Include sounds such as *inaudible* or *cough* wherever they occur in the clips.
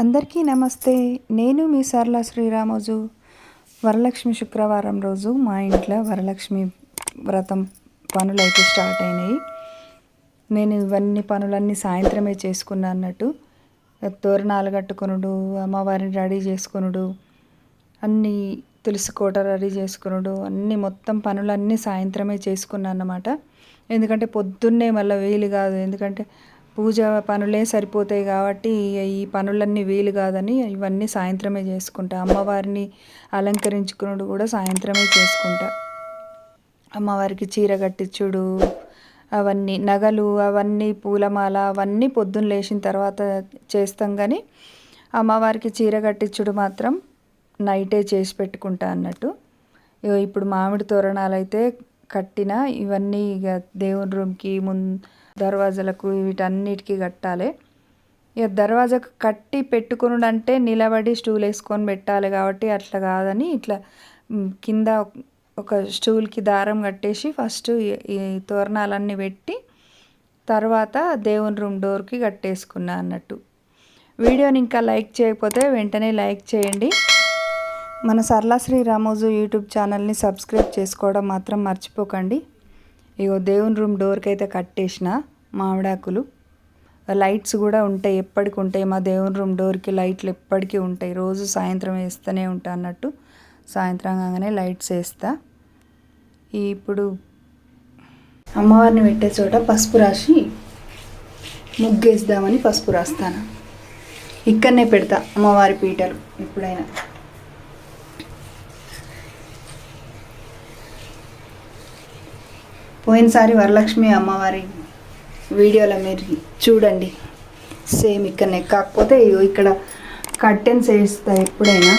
అందరికీ నమస్తే. నేను మీ సర్ల శ్రీరామోజు. వరలక్ష్మి శుక్రవారం రోజు మా ఇంట్లో వరలక్ష్మి వ్రతం పనులు అయితే స్టార్ట్ అయినాయి. నేను ఇవన్నీ పనులన్నీ సాయంత్రమే చేసుకున్నా అన్నట్టు. తోరణాలు కట్టుకునుడు అమ్మవారిని రెడీ చేసుకునుడు అన్నీ తులసి కోట రెడీ చేసుకునుడు అన్నీ మొత్తం పనులన్నీ సాయంత్రమే చేసుకున్నాను అన్నమాట. ఎందుకంటే పొద్దున్నే మళ్ళీ వీలు కాదు. ఎందుకంటే పూజ పనులే సరిపోతాయి కాబట్టి ఈ పనులన్నీ వీలు కాదని ఇవన్నీ సాయంత్రమే చేసుకుంటా. అమ్మవారిని అలంకరించుకునుడు కూడా సాయంత్రమే చేసుకుంటా. అమ్మవారికి చీర కట్టించుడు అవన్నీ నగలు అవన్నీ పూలమాల అవన్నీ పొద్దున్న లేచిన తర్వాత చేస్తాం కానీ అమ్మవారికి చీర కట్టించుడు మాత్రం నైటే చేసి పెట్టుకుంటా అన్నట్టు. ఇగో ఇప్పుడు మామిడి తోరణాలు అయితే కట్టిన ఇవన్నీ ఇక దేవుని రూమ్కి ముందు దర్వాజలకు వీటన్నిటికీ కట్టాలి. ఇక దర్వాజకు కట్టి పెట్టుకునుడు అంటే నిలబడి స్టూల్ వేసుకొని పెట్టాలి కాబట్టి అట్లా కాదని ఇట్లా కింద ఒక స్టూల్కి దారం కట్టేసి ఫస్ట్ ఈ- తోరణాలన్నీ పెట్టి తర్వాత దేవుని రూమ్ డోర్కి కట్టేసుకున్నా అన్నట్టు. వీడియోని ఇంకా లైక్ చేయకపోతే వెంటనే లైక్ చేయండి. మన సరళ శ్రీ రామోజు యూట్యూబ్ ఛానల్ని సబ్స్క్రైబ్ చేసుకోవడం మాత్రం మర్చిపోకండి. ఇగో దేవుని రూమ్ డోర్కి అయితే కట్టేసిన. మామిడాకులు. లైట్స్ కూడా ఉంటాయి ఎప్పటికి ఉంటాయి. మా దేవుని రూమ్ డోర్కి లైట్లు ఎప్పటికీ ఉంటాయి. రోజు సాయంత్రం వేస్తూనే ఉంటా అన్నట్టు. సాయంత్రం కాగానే లైట్స్ వేస్తా. ఇప్పుడు అమ్మవారిని పెట్టే చోట పసుపు రాసి ముగ్గేద్దామని పసుపు రాస్తాను. ఇక్కడనే పెడతా అమ్మవారి పీటలు ఎప్పుడైనా. పోయినసారి వరలక్ష్మి అమ్మవారి వీడియోలో మీరు చూడండి. సేమ్ ఇక్కడనే. కాకపోతే ఇక్కడ కర్టెన్స్ వేస్తా ఎప్పుడైనా.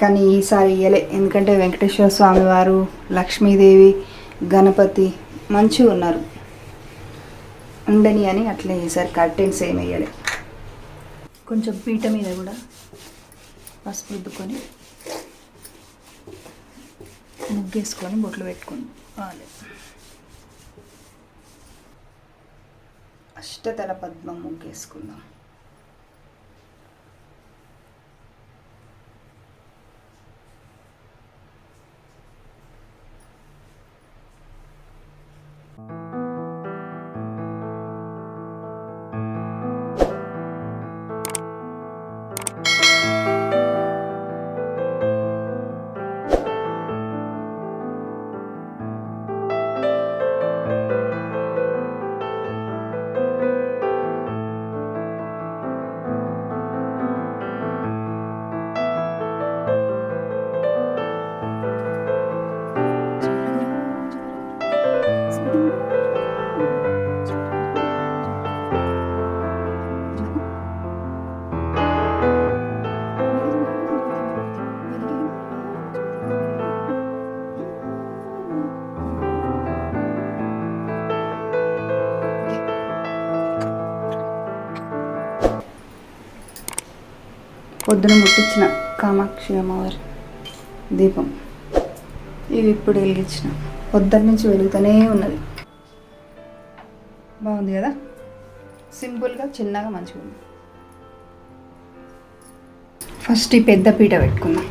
కానీ ఈసారి ఇయ్యలే. ఎందుకంటే వెంకటేశ్వర స్వామి వారు లక్ష్మీదేవి గణపతి మంచిగా ఉన్నారు. ఉండని అని అట్లే వేసారు కర్టెన్స్ ఏమి వేయలే. కొంచెం పీట మీద కూడా పసుపు రుద్దుకొని ముగ్గేసుకొని బొట్లు పెట్టుకొని రావాలి అష్టతల పద్మం ముగ్గేసుకుందాం పొద్దున ముట్టించిన కామాక్షి అమ్మవారి దీపం. ఇవి ఇప్పుడు వెలిగించిన. పొద్దున్న నుంచి వెలుగుతూనే ఉన్నది. బాగుంది కదా? సింపుల్గా చిన్నగా మంచిగా ఉంది. ఫస్ట్ ఈ పెద్ద పీట పెట్టుకుందాం.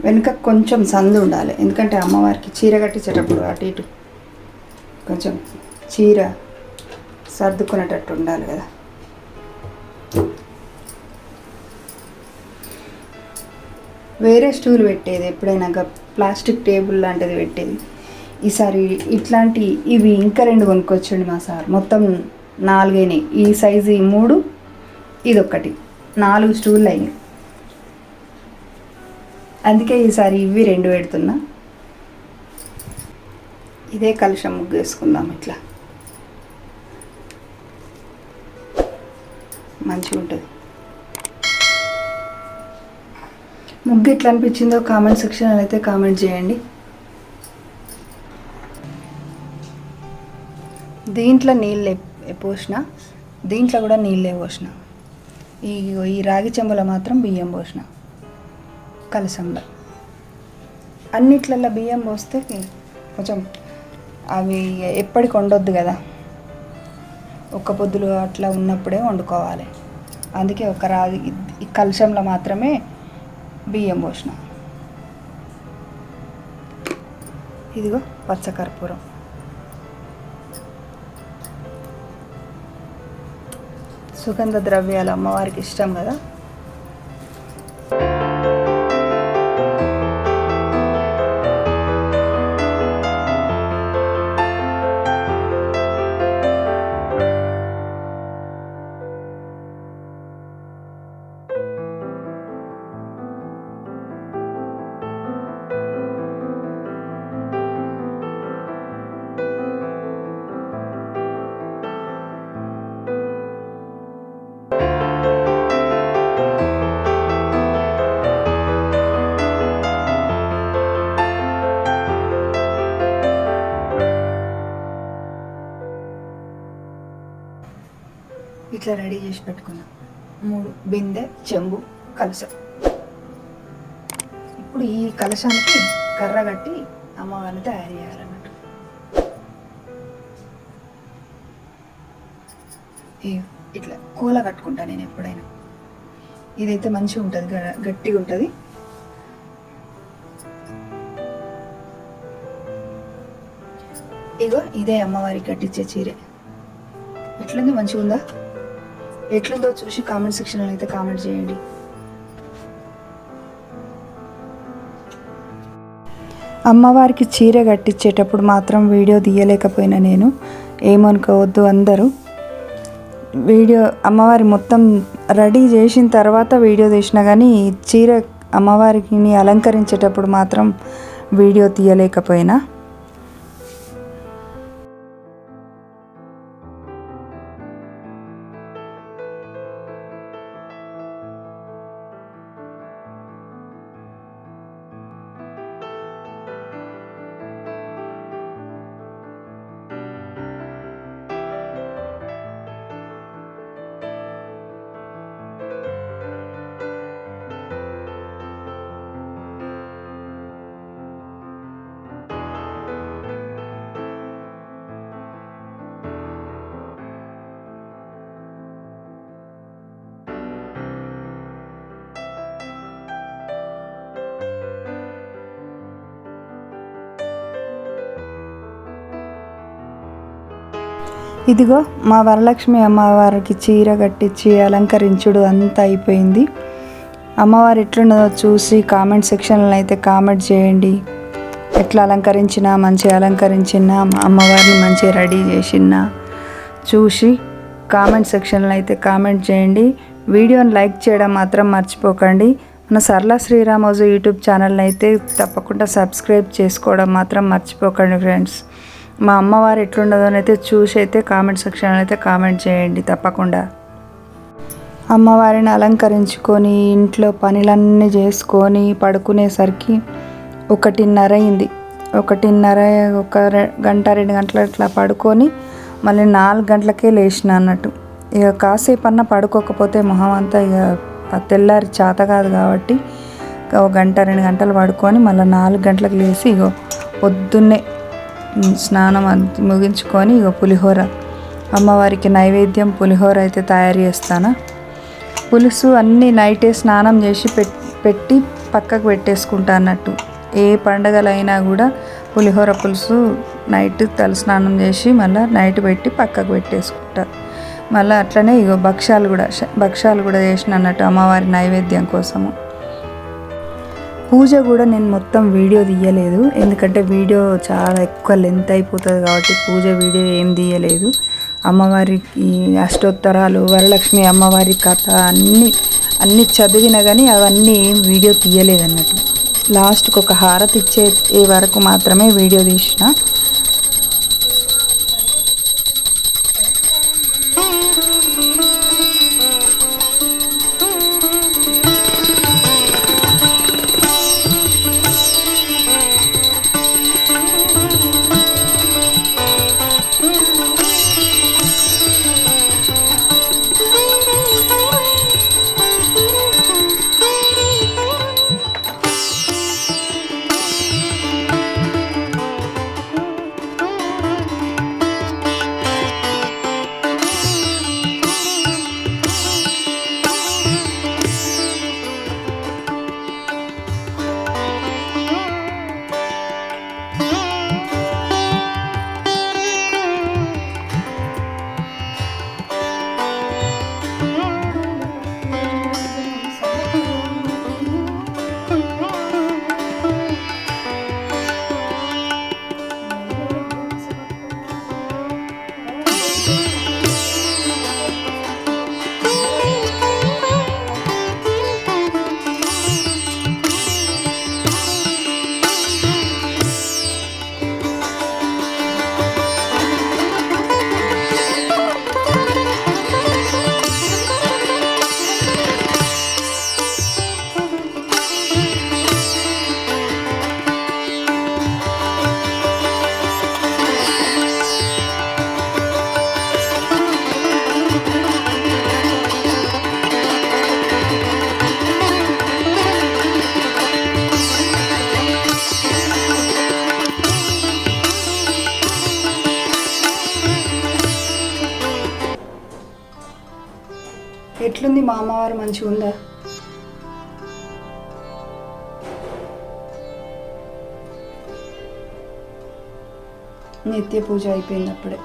వెనుక కొంచెం సందు ఉండాలి. ఎందుకంటే అమ్మవారికి చీర కట్టించేటప్పుడు అటు ఇటు కొంచెం చీర సర్దుకునేటట్టు ఉండాలి కదా. వేరే స్టూల్ పెట్టేది ఎప్పుడైనా ప్లాస్టిక్ టేబుల్ లాంటిది పెట్టేది. ఈసారి ఇట్లాంటి ఇవి ఇంకా రెండు కొనుక్కొచ్చండి మా సార్. మొత్తం నాలుగైనాయి. ఈ సైజు మూడు ఇది ఒకటి నాలుగు స్టూళ్ళు అయినాయి. అందుకే ఈసారి ఇవి రెండు పెడుతున్నా. ఇదే కలుషం ముగ్గు వేసుకుందాం ఇట్లా. మంచిగా ఉంటుంది ముగ్గు ఎట్లా అనిపించిందో కామెంట్ సెక్షన్లో అయితే కామెంట్ చేయండి. దీంట్లో నీళ్ళు పోసిన దీంట్లో కూడా నీళ్ళే పోసిన. ఈ ఈ రాగి చెంబులో మాత్రం బియ్యం పోసిన కలసంలో అన్నిట్లల్లో బియ్యం పోస్తే కొంచెం అవి ఎప్పటికి వండొద్దు కదా. ఒక్క పొద్దులు అట్లా ఉన్నప్పుడే వండుకోవాలి. అందుకే ఒక రాది ఈ కలశంలో మాత్రమే బియ్యం పోసిన. ఇదిగో పచ్చకర్పూరం. సుగంధ ద్రవ్యాలు అమ్మవారికి ఇష్టం కదా. ఇట్లా రెడీ చేసి పెట్టుకున్నాం. మూడు బిందె చెంబు కలశం ఇప్పుడు ఈ కలశానికి కర్ర కట్టి అమ్మవారిని తయారు చేయాలన్నట్టు ఇట్లా కూల కట్టుకుంటా నేను ఎప్పుడైనా. ఇదైతే మంచిగా ఉంటుంది గ- గట్టిగా ఉంటుంది. ఇగో ఇదే అమ్మవారికి కట్టించే చీరే. ఎట్లుంది? మంచిగా ఉందా ఎట్లుందో చూసి కామెంట్ సెక్షన్లో అయితే కామెంట్ చేయండి. అమ్మవారికి చీర కట్టించేటప్పుడు మాత్రం వీడియో తీయలేకపోయినా నేను. ఏమనుకోవద్దు అందరూ. వీడియో అమ్మవారి మొత్తం రెడీ చేసిన తర్వాత వీడియో తీసినా కానీ చీర అమ్మవారిని అలంకరించేటప్పుడు మాత్రం వీడియో తీయలేకపోయినా. ఇదిగో మా వరలక్ష్మి అమ్మవారికి చీర కట్టించి అలంకరించుడు అంతా అయిపోయింది. అమ్మవారు ఎట్లున్నదో చూసి కామెంట్ సెక్షన్లో అయితే కామెంట్ చేయండి. ఎట్లా అలంకరించినా మంచిగా అలంకరించినా అమ్మవారిని మంచిగా రెడీ చేసినా చూసి కామెంట్ సెక్షన్లో అయితే కామెంట్ చేయండి. వీడియోని లైక్ చేయడం మాత్రం మర్చిపోకండి. మన సరళ శ్రీరామోజు యూట్యూబ్ ఛానల్ని అయితే తప్పకుండా సబ్స్క్రైబ్ చేసుకోవడం మాత్రం మర్చిపోకండి ఫ్రెండ్స్. మా అమ్మవారు ఎట్లుండదో అయితే చూసి అయితే కామెంట్ సెక్షన్లో అయితే కామెంట్ చేయండి తప్పకుండా. అమ్మవారిని అలంకరించుకొని ఇంట్లో పనులన్నీ చేసుకొని పడుకునేసరికి ఒకటిన్నర అయింది. ఒకటిన్నర ఒక రె- గంట రెండు గంటల ఇట్లా పడుకొని మళ్ళీ నాలుగు గంటలకే లేచిన అన్నట్టు. ఇక కాసేపు అన్న పడుకోకపోతే మొహం అంతా ఇక తెల్లారి చేత కాదు కాబట్టి ఇక ఒక గంట రెండు గంటలు పడుకొని మళ్ళీ నాలుగు గంటలకు లేచి ఇగో పొద్దున్నే స్నానం ముగించుకొని ఇగో పులిహోర. అమ్మవారికి నైవేద్యం పులిహోర అయితే తయారు చేస్తాను. పులుసు అన్నీ నైటే స్నానం చేసి పెట్ పెట్టి పక్కకు పెట్టేసుకుంటా అన్నట్టు. ఏ పండగలైనా కూడా పులిహోర పులుసు నైట్ తల స్నానం చేసి మళ్ళీ నైట్ పెట్టి పక్కకు పెట్టేసుకుంటా. మళ్ళీ అట్లనే ఇగో భక్ష్యాలు కూడా భక్ష్యాలు కూడా చేసిన అన్నట్టు అమ్మవారి నైవేద్యం కోసము. పూజ కూడా నేను మొత్తం వీడియో తీయలేదు. ఎందుకంటే వీడియో చాలా ఎక్కువ లెంత్ అయిపోతుంది కాబట్టి పూజ వీడియో ఏం తీయలేదు. అమ్మవారికి అష్టోత్తరాలు వరలక్ష్మి అమ్మవారి కథ అన్నీ అన్నీ చదివినా కానీ అవన్నీ ఏం వీడియో తీయలేదు అన్నట్టు లాస్ట్కి ఒక హారతి ఇచ్చే వరకు మాత్రమే వీడియో తీసిన. మంచిగా ఉందా? నిత్య పూజ అయిపోయింది అప్పుడే.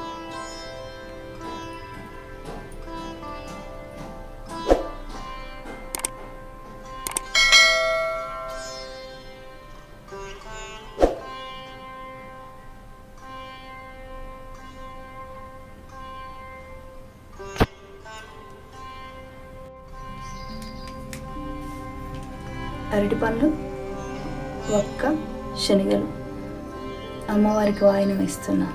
అరటి పండ్లు ఒక్క శనగలు అమ్మవారికి వాయినం ఇస్తున్నా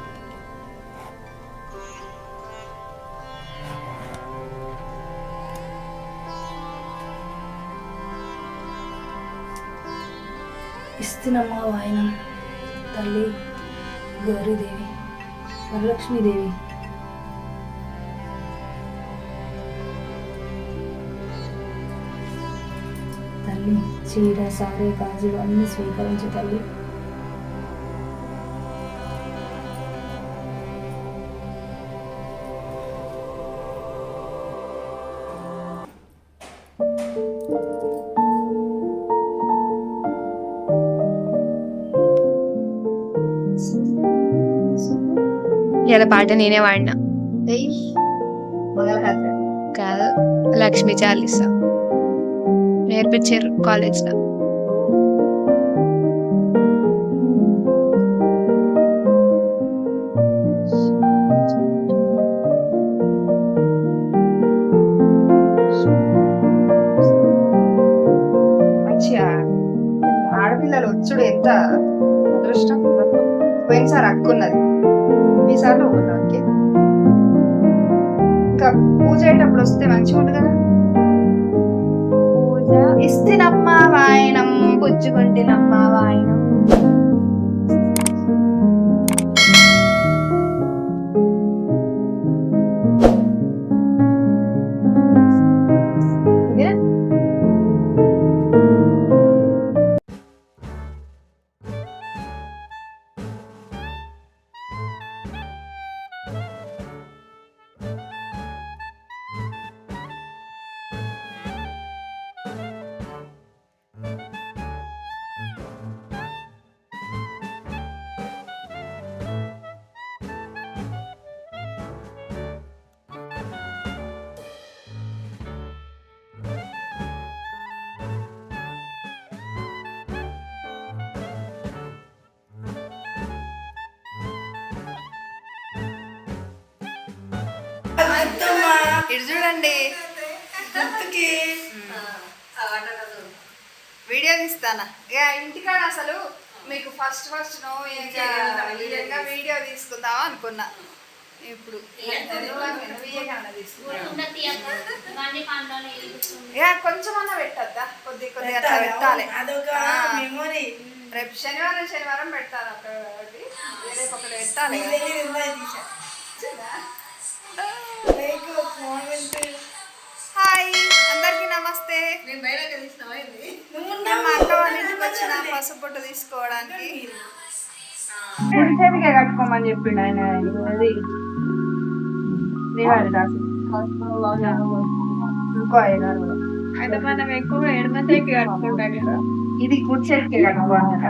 ఇస్తున్నమ్మా వాయినం తల్లి గౌరీదేవి వరలక్ష్మీదేవి. తల్లి చీర సారే గాజులు అన్నీ స్వీకరించు తల్లి. ఇలా పాట నేనే వాడినా. కాదు లక్ష్మీ చాలీసా. నేర్పించారు కాలేజ్లో మంచిగా ఆడపిల్లలు వచ్చుడు ఎంత అదృష్టం? పోయినసారి అక్కున్నది. ఈసారి ఒకటి ఇంకా పూజ అయ్యేటప్పుడు వస్తే మంచిగా ఉంటుంది కదా? ఇస్తినమ్మ వాయనం పుచ్చుకుంటినమ్మ వాయనం ఇటు చూడండి. వీడియో తీస్తానా? ఇక ఇంటికాడ అసలు మీకు ఫస్ట్ ఫస్ట్ నో ఇంకా వీడియో తీసుకుందాం అనుకున్నా. ఇప్పుడు. ఇక కొంచెమన్నా పెట్టద్దా? కొద్ది కొద్ది అట్లా పెట్టాలి అదొక. మెమొరీ రేపు శనివారం శనివారం పెడతాను ఒకటి రేపు ఒకటి పెట్టాలి. హాయ్ అందరికి నమస్తే. నేను మా అక్క వాళ్ళ ఇంటికి వచ్చిన పసుపొట్టు తీసుకోవడానికి. కట్టుకోమని చెప్పిండు ఆయన అది శ్రీవారి దాసు ఇంకో ఐదారు. అయితే మనం ఎక్కువ ఎడమ చేతికి కట్టుకుంటాం కదా. ఇది కుడి చేతికే కట్టుకోవాలన్నమాట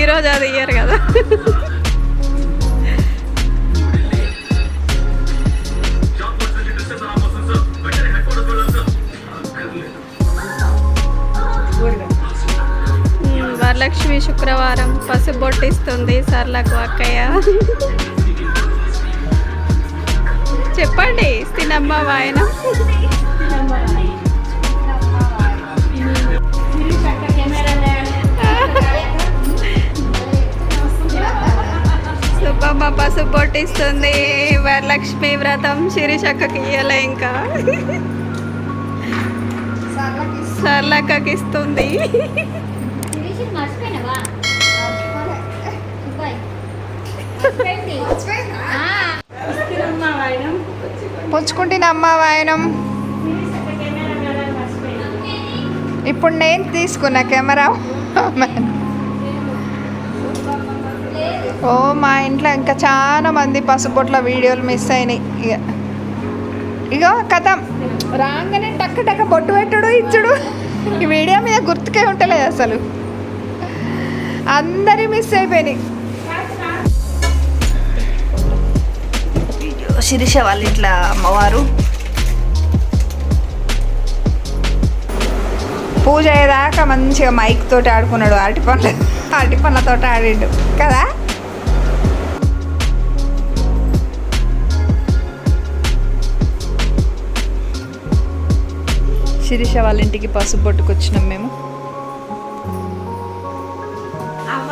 ఈరోజు అది ఇయ్యరు కదా. వరలక్ష్మి శుక్రవారం పసుపు బొట్టిస్తుంది సర్లకు అక్కయ్య. చెప్పండి తినమ్మ వాయన. పసుపు బొట్టిస్తుంది వరలక్ష్మి వ్రతం శిరీషక్కకి ఇయ్యలే ఇంకా. సర్లకి సర్లక్కకి ఇస్తుంది పుచ్చుకుంటున్నమ్మ వాయనం. ఇప్పుడు నేను తీసుకున్న కెమెరా. ఓ మా ఇంట్లో ఇంకా చాలా మంది పసుపొట్ల వీడియోలు మిస్ అయినాయి. ఇక ఇగో కథ. రాగానే టక్క టక్క బొట్టు పెట్టుడు ఇచ్చుడు. ఈ వీడియో మీద గుర్తుకే ఉంటలేదు అసలు. అందరి మిస్ అయిపోయినాయి. శిరీష వాళ్ళ ఇంట్లో అమ్మవారు. పూజ అయ్యేదాకా మంచిగా మైక్ తోటి ఆడుకున్నాడు అరటి పండ్ల అరటి పండ్లతోటి ఆడిండు. కదా? శిరీష వాళ్ళ ఇంటికి పసుపు పట్టుకొచ్చినాం మేము. అమ్మ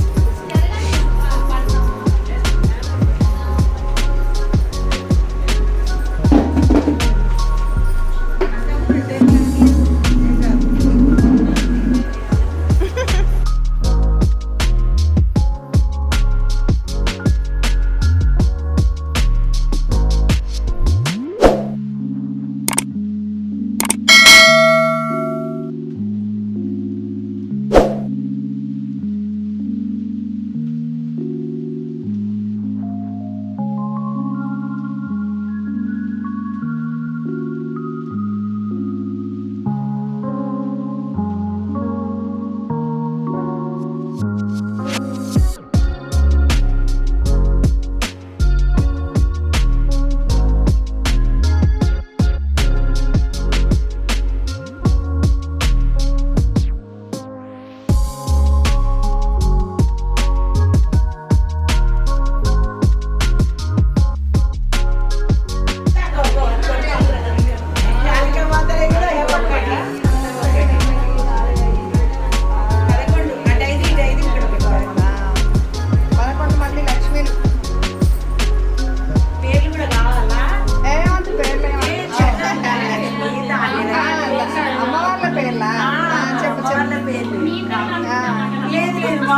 *laughs* *laughs*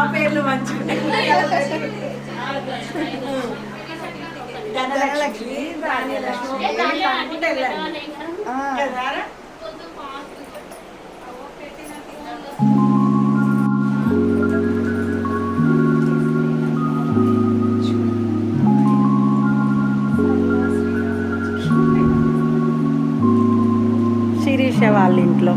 పేర్లు ధనలక్ష్మి ధాన్యలక్ష్మి అనుకుంటే. కదా? శిరీష వాళ్ళ ఇంట్లో.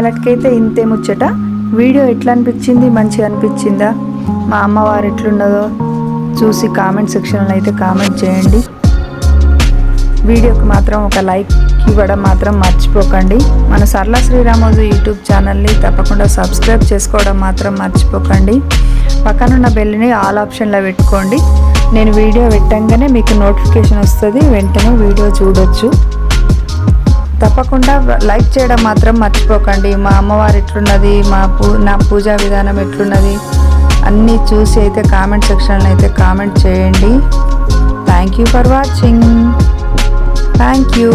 ఈ ఇంతే ముచ్చట. వీడియో ఎట్లా అనిపించింది మంచిగా అనిపించిందా? మా అమ్మవారు ఎట్లున్నదో చూసి కామెంట్ సెక్షన్లో అయితే కామెంట్ చేయండి. వీడియోకి మాత్రం ఒక లైక్ ఇవ్వడం మాత్రం మర్చిపోకండి. మన సరళ శ్రీరామోజు యూట్యూబ్ ఛానల్ని తప్పకుండా సబ్స్క్రైబ్ చేసుకోవడం మాత్రం మర్చిపోకండి. పక్కనున్న బెల్ని ఆల్ ఆప్షన్లో పెట్టుకోండి. నేను వీడియో పెట్టంగానే మీకు నోటిఫికేషన్ వస్తుంది వెంటనే వీడియో చూడొచ్చు. తప్పకుండా లైక్ చేయడం మాత్రం మర్చిపోకండి. మా అమ్మవారు ఎట్లున్నది మా పూ నా పూజా విధానం ఎట్లున్నది అన్నీ చూసి అయితే కామెంట్ సెక్షన్లో అయితే కామెంట్ చేయండి. Thank you for watching thank you